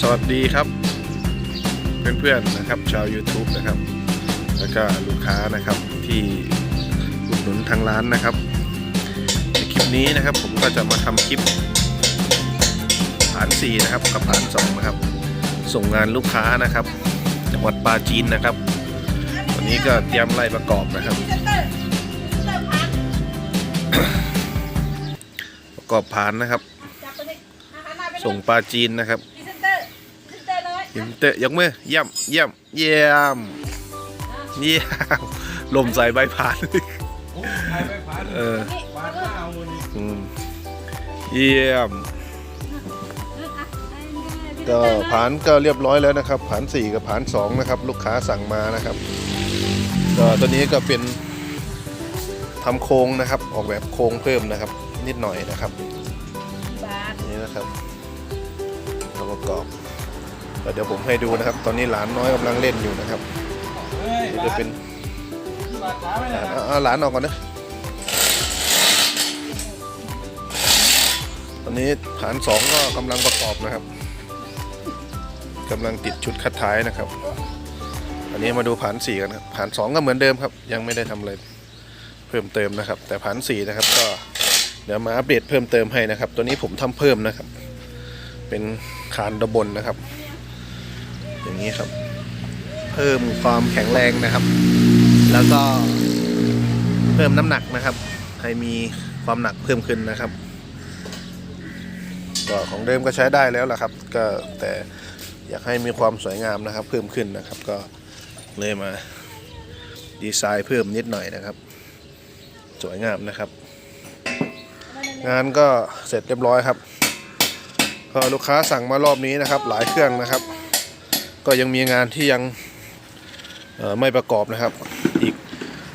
สวัสดีครับ เพื่อนๆนะครับ ชาว YouTube นะครับ แล้วก็ลูกค้านะครับที่อุดหนุนทางร้านนะครับในคลิปนี้นะครับผมก็จะมาทำคลิปผ่าน4นะครับกับผ่าน2นะครับ ส่งงานลูกค้านะครับ จังหวัดปาจีนนะครับ วันนี้ก็เตรียมไล่ประกอบนะครับประกอบผ่านนะครับ ส่งปลาจีนนะครับ ยินเตะยกมือเยี่ยมเยี่ยมเยี่ยมเยี่ยมลมใส่ใบผ่านเอออืมเยี่ยมก็ผ่านก็เรียบร้อยแล้วนะครับ ผ่าน 4 กับผ่าน 2 นะครับ ลูกค้าสั่งมานะครับก็ตัวนี้ก็เป็นทำโครงนะครับ ออกแบบโครงเพิ่มนะครับ นิดหน่อยนะครับนี่นะครับเราประกอบ แล้วเดี๋ยวผมให้ดูนะครับ ตอนนี้หลานน้อยกำลังเล่นอยู่นะครับเดี๋ยวจะเป็นเอาเอาหลานออกก่อนนะตอนนี้ฐานสองก็กำลังประกอบนะครับกำลังติดชุดคัดท้ายนะครับ อันนี้มาดูผานสี่กันครับผานสองก็เหมือนเดิมครับ ยังไม่ได้ทำอะไรเพิ่มเติมนะครับ แต่ผานสี่นะครับก็เดี๋ยวมาอัปเดตเพิ่มเติมให้นะครับ ตัวนี้ผมทำเพิ่มนะครับ เป็นคานดบนนะครับ อย่างนี้ครับ เพิ่มความแข็งแรงนะครับ แล้วก็เพิ่มน้ำหนักนะครับ ให้มีความหนักเพิ่มขึ้นนะครับก็ของเดิมก็ใช้ได้แล้วล่ะครับ ก็แต่อยากให้มีความสวยงามนะครับ เพิ่มขึ้นนะครับก็เลยมาดีไซน์เพิ่มนิดหน่อยนะครับ สวยงามนะครับ งานก็เสร็จเรียบร้อยครับก็ลูกค้าสั่งมารอบนี้นะครับ หลายเครื่องนะครับ ก็ยังมีงานที่ยังไม่ประกอบนะครับ อีก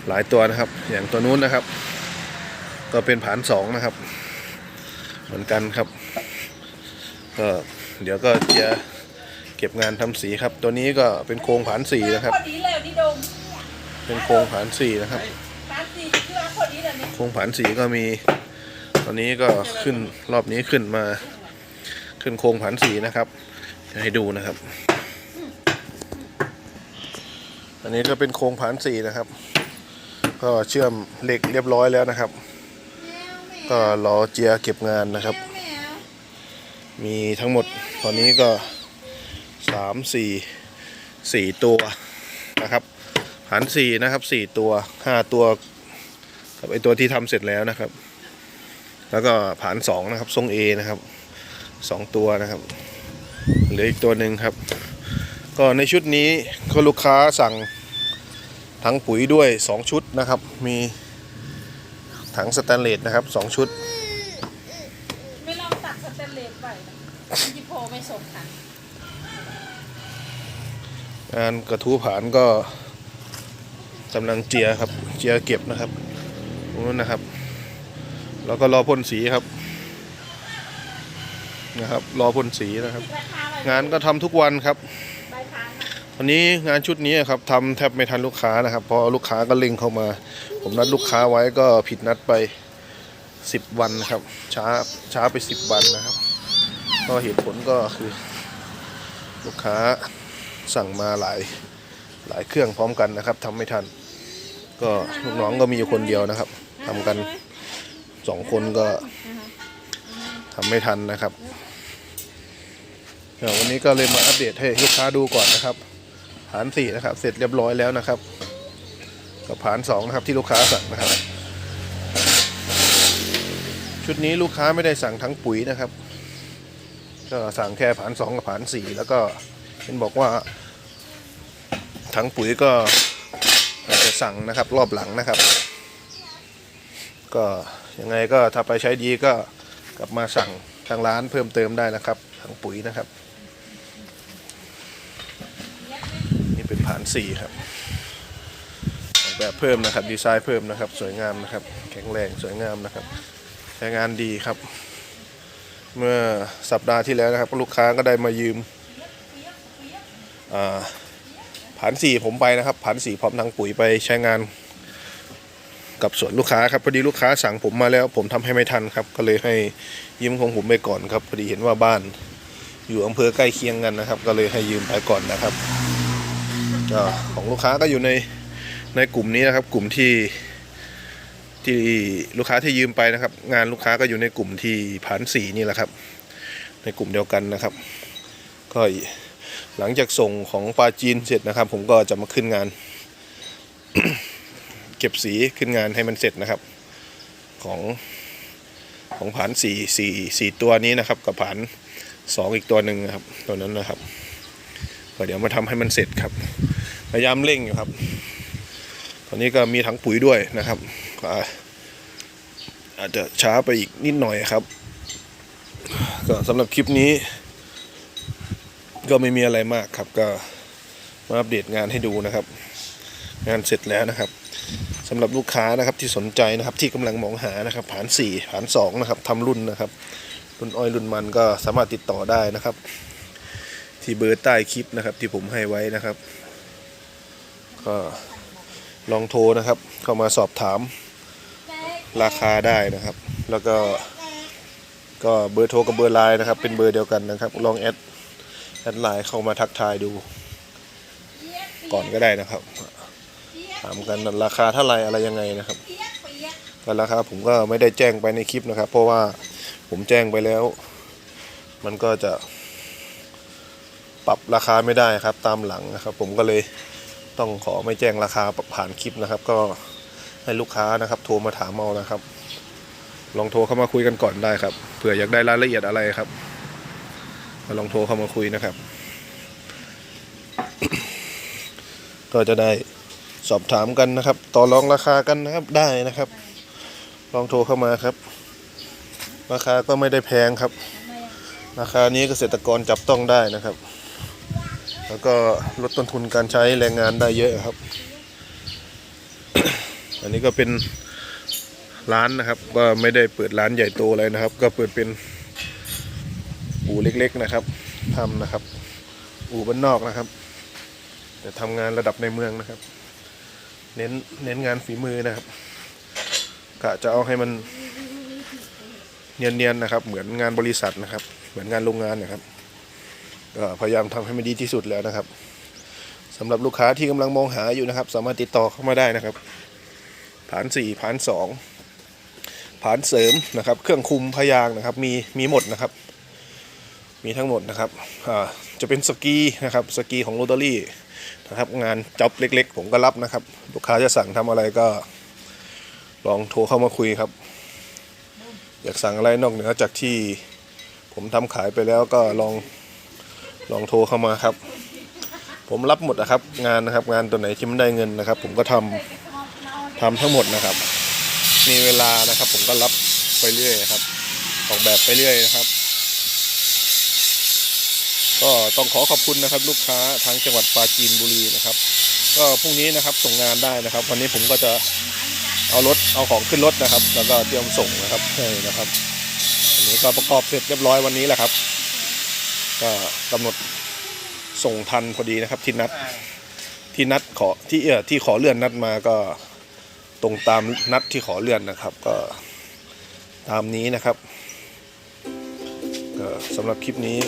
หลายตัวนะครับ อย่างตัวนู้นนะครับ ก็เป็นผานสองนะครับ เหมือนกันครับก็เดี๋ยวก็จะเก็บงานทำสีครับ ตัวนี้ก็เป็นโครงผานสี่นะครับ เป็นโครงผานสี่นะครับโครงผานสีก็มี ตอนนี้ก็ขึ้นรอบนี้ขึ้นมา ขึ้นโครงผานสีนะครับจะให้ดูนะครับ อันนี้ก็เป็นโครงผานสี่นะครับ ก็เชื่อมเหล็กเรียบร้อยแล้วนะครับ ก็รอเจียเก็บงานนะครับ มีทั้งหมดตอนนี้ก็สามสี่สี่ตัวนะครับผานสี่นะครับสี่ตัวห้าตัวกับไอตัวที่ทำเสร็จแล้วนะครับ แล้วก็ผานสองนะครับทรงเอนะครับสองตัวนะครับเหลืออีกตัวหนึ่งครับ ก็ในชุดนี้ก็ลูกค้าสั่งทั้งปุ๋ยด้วย 2 ชุดนะครับ มีถังสแตนเลสนะครับ 2 ชุด ไม่ลองตัดสเตนเลสไปนะจิโพไม่สมค่ะงานกระทู้ผานก็กำลังเจียครับ เจียเก็บนะครับตรงนู้นนะครับ แล้วก็รอพ่นสีครับนะครับ รอพ่นสีนะครับราคาอะไรงานก็ทำทุกวันครับ ใบพานนะวันนี้งานชุดนี้ครับทำแทบไม่ทันลูกค้านะครับเพราะลูกค้าก็เล็งเข้ามา ผมนัดลูกค้าไว้ก็ผิดนัดไป 10 วันครับช้าช้าไป 10 วันนะครับก็เหตุผลก็คือ ลูกค้าสั่งมาหลายหลายเครื่องพร้อมกันนะครับทำไม่ทัน ก็ลูกน้องก็มีอยู่คนเดียวนะครับทำกันสองคนก็ทำไม่ทันนะครับ ววันนี้ก็เลยมาอัปเดตให้ลูกค้าดูก่อนนะครับผานสี่นะครับ เสร็จเรียบร้อยแล้วนะครับ กับผานสองนะครับที่ลูกค้าสั่งนะครับ ชุดนี้ลูกค้าไม่ได้สั่งทั้งปุ๋ยนะครับ ก็สั่งแค่ผานสองกับผานสี่แล้วก็เห็นบอกว่าทั้งปุ๋ยก็อาจจะสั่งนะครับ รอบหลังนะครับ ก็ยังไงก็ถ้าไปใช้ดีก็กลับมาสั่งทางร้านเพิ่มเติมได้นะครับทั้งปุ๋ยนะครับ นี่ เป็นผานสี่ครับออกแบบเพิ่มนะครับ ดีไซน์เพิ่มนะครับ สวยงามนะครับ แข็งแรงสวยงามนะครับใช้งานดีครับ เมื่อสัปดาห์ที่แล้วนะครับ ลูกค้าก็ได้มายืมอ่านสี่ผมไปนะครับผ่านสี่พร้อมทั้งปุ๋ยไปใช้งานกับสวนลูกค้าครับพอดีลูกค้าสั่งผมมาแล้ว ผมทำให้ไม่ทันครับ ก็เลยให้ยืมของผมไปก่อนครับพอดีเห็นว่าบ้านอยู่อำเภอใกล้เคียงกันนะครับ ก็เลยให้ยืมไปก่อนนะครับ ก็ของลูกค้าก็อยู่ในในกลุ่มนี้นะครับ กลุ่มที่ที่ลูกค้าที่ยืมไปนะครับ งานลูกค้าก็อยู่ในกลุ่มที่ผ่านสีนี่แหละครับ ในกลุ่มเดียวกันนะครับ ก็หลังจากส่งของปลาจีนเสร็จนะครับ ผมก็จะมาขึ้นงาน เก็บสีขึ้นงานให้มันเสร็จนะครับ ของของผานสี่สี่สี่ตัวนี้นะครับ กับผานสองอีกตัวหนึ่งนะครับ ตัวนั้นนะครับก็เดี๋ยวมาทำให้มันเสร็จครับ พยายามเร่งอยู่ครับ ตอนนี้ก็มีถังปุ๋ยด้วยนะครับอาจจะช้าไปอีกนิดหน่อยครับก็สำหรับคลิปนี้ ก็ไม่มีอะไรมากครับ ก็มาอัปเดตงานให้ดูนะครับ งานเสร็จแล้วนะครับสำหรับลูกค้านะครับที่สนใจนะครับที่กำลังมองหานะครับผ่านสี่ผานสองนะครับทำรุ่นนะครับรุ่นอ้อยรุ่นมันก็สามารถติดต่อได้นะครับ ที่เบอร์ใต้คลิปนะครับที่ผมให้ไว้นะครับ ก็ลองโทรนะครับ เข้ามาสอบถามราคาได้นะครับ แล้วก็ก็เบอร์โทรกับเบอร์ไลน์นะครับ เป็นเบอร์เดียวกันนะครับ ลองแอดแอดไลน์เข้ามาทักทายดู ก่อนก็ได้นะครับ ถามกันราคาเท่าไหรอะไรยังไงนะครับก็ราคาผมก็ไม่ได้แจ้งไปในคลิปนะครับ เพราะว่าผมแจ้งไปแล้ว มันก็จะปรับราคาไม่ได้ครับ ตามหลังนะครับ ผมก็เลย ต้องขอไม่แจ้งราคาผ่านคลิปนะครับ ก็ให้ลูกค้านะครับ โทรมาถามเอานะครับ ลองโทรเข้ามาคุยกันก่อนได้ครับเผื่ออยากได้รายละเอียดอะไรครับลองโทรเข้ามาคุยนะครับ ก็จะได้สอบถามกันนะครับ ต่อรองราคากันนะครับได้นะครับ ลองโทรเข้ามาครับ ราคาก็ไม่ได้แพงครับ ราคานี้เกษตรกรจับต้องได้นะครับ แล้วก็ลดต้นทุนการใช้แรงงานได้เยอะครับ อันนี้ก็เป็นร้านนะครับ ก็ไม่ได้เปิดร้านใหญ่โตอะไรนะครับ ก็เปิดเป็นอู่เล็กๆนะครับทำนะครับ อู่บ้านนอกนะครับ แต่ทำงานระดับในเมืองนะครับ เน้นเน้นงานฝีมือนะครับกะจะเอาให้มันเนียนๆนะครับ เหมือนงานบริษัทนะครับ เหมือนงานโรงงานนะครับ ก็พยายามทำให้มันดีที่สุดแล้วนะครับสำหรับลูกค้าที่กำลังมองหาอยู่นะครับ สามารถติดต่อเข้ามาได้นะครับผานสี่ผานสองผานเสริมนะครับ เครื่องคุมพยางนะครับ มีมีหมดนะครับ มีทั้งหมดนะครับจะเป็นสกีนะครับสกีของโรตารี่นะครับ งานจ็อบเล็ก ๆ ผมก็รับนะครับ ลูกค้าจะสั่งทำอะไรก็ ลองโทรเข้ามาคุยครับ อยากสั่งอะไรนอกเหนือจากที่ผมทำขายไปแล้วก็ลอง ลองโทรเข้ามาครับ ผมรับหมดนะครับ งานนะครับ งานตัวไหนที่มันได้เงินนะครับ ผมก็ทำทำทั้งหมดนะครับ มีเวลานะครับ ผมก็รับไปเรื่อยครับ ออกแบบไปเรื่อยนะครับ ก็ต้องขอขอบคุณนะครับ ลูกค้าทางจังหวัดปราจีนบุรีนะครับ ก็พรุ่งนี้นะครับส่งงานได้นะครับ วันนี้ผมก็จะเอารถเอาของขึ้นรถนะครับ แล้วก็เตรียมส่งนะครับให้นะครับอันนี้ก็ประกอบเสร็จเรียบร้อยวันนี้แหละครับ ก็กำหนดส่งทันพอดีนะครับที่นัดที่นัดขอที่เออที่ขอเลื่อนนัดมาก็ตรงตามนัดที่ขอเลื่อนนะครับ ก็ตามนี้นะครับก็สำหรับคลิปนี้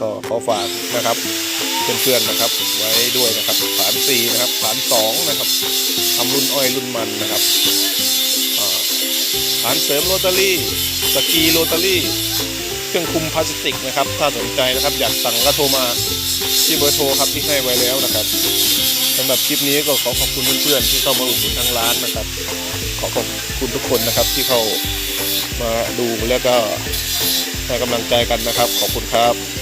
ก็ขอฝากนะครับเพื่อนๆนะครับไว้ด้วยนะครับฐานสี่นะครับฐานสองนะครับทำรุ่นอ้อยรุ่นมันนะครับอ่าฐานเสริมโรตารี่สกีโรตารี่ เครื่องคุมพลาสติกนะครับ ถ้าสนใจนะครับอยากสั่งก็โทรมาที่เบอร์โทรครับที่ให้ไว้แล้วนะครับสำหรับคลิปนี้ก็ขอขอบคุณเพื่อนๆที่เข้ามาอุดหนุนทางร้านนะครับ ขอขอบคุณทุกคนนะครับที่เข้ามาดูแล้วก็ให้กำลังใจกันนะครับ ขอบคุณครับ